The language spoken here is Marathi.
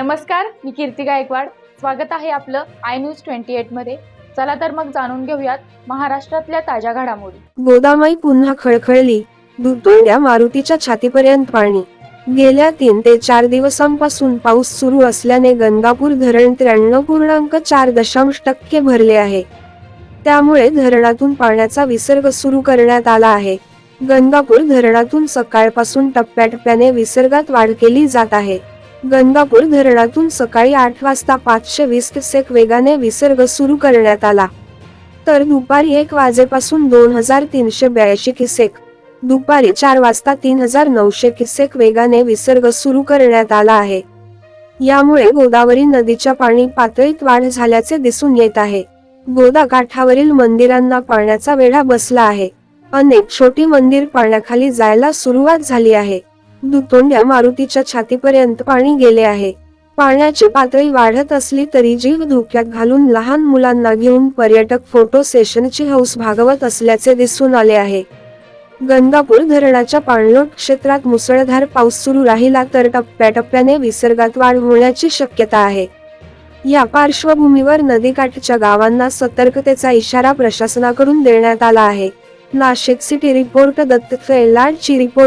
नमस्कार मी कीर्ती गायकवाड. स्वागत आहे आपलं आय न्यूज ट्वेंटी एटमध्ये. चला तर मग जाणून घेऊयात महाराष्ट्रातल्या ताज्या घडामोडी. गोदामाई पुन्हा खळखळली. दुतोंड्या मारुतीच्या छातीपर्यंत पाणी. गेल्या तीन ते चार दिवसांपासून पाऊस सुरू असल्याने गंगापूर धरण त्र्याण्णव पूर्णांक चार दशांश टक्के भरले आहे. त्यामुळे धरणातून पाण्याचा विसर्ग सुरू करण्यात आला आहे. गंगापूर धरणातून सकाळपासून टप्प्याटप्प्याने विसर्गात वाढ केली जात आहे. गंगापूर धरणातून सकाळी आठ वाजता पाचशे वीस सेक वेगाने विसर्ग सुरू करण्यात आला. तर दुपारी एक वाजेपासून दोन हजार तीनशे ब्याऐंशी किसेक दुपारी चार वाजता तीन हजार नऊशे किसेक वेगाने विसर्ग सुरू करण्यात आला आहे. यामुळे गोदावरी नदीच्या पाणी पातळीत वाढ झाल्याचे दिसून येत आहे. गोदा काठावरील मंदिरांना पाण्याचा वेढा बसला आहे. अनेक छोटी मंदिर पाण्याखाली जायला सुरुवात झाली आहे. दुतोंड्या मारुतीच्या छातीपर्यंत पाणी गेले आहे. पाण्याची पातळी वाढत असली तरी जीव धोक्यात घालून लहान मुलांना घेऊन पर्यटक फोटो सेशनची हौस भागवत असल्याचे दिसून आले आहे. गंगापूर धरणाच्या पाणलोट क्षेत्रात मुसळधार पाऊस सुरू राहिला तर टप्प्याटप्प्याने विसर्गात वाढ होण्याची शक्यता आहे. या पार्श्वभूमीवर नदीकाठच्या गावांना सतर्कतेचा इशारा प्रशासनाकडून देण्यात आला आहे. नाशिक सिटी रिपोर्ट दत्त फैलाडची रिपोर्ट.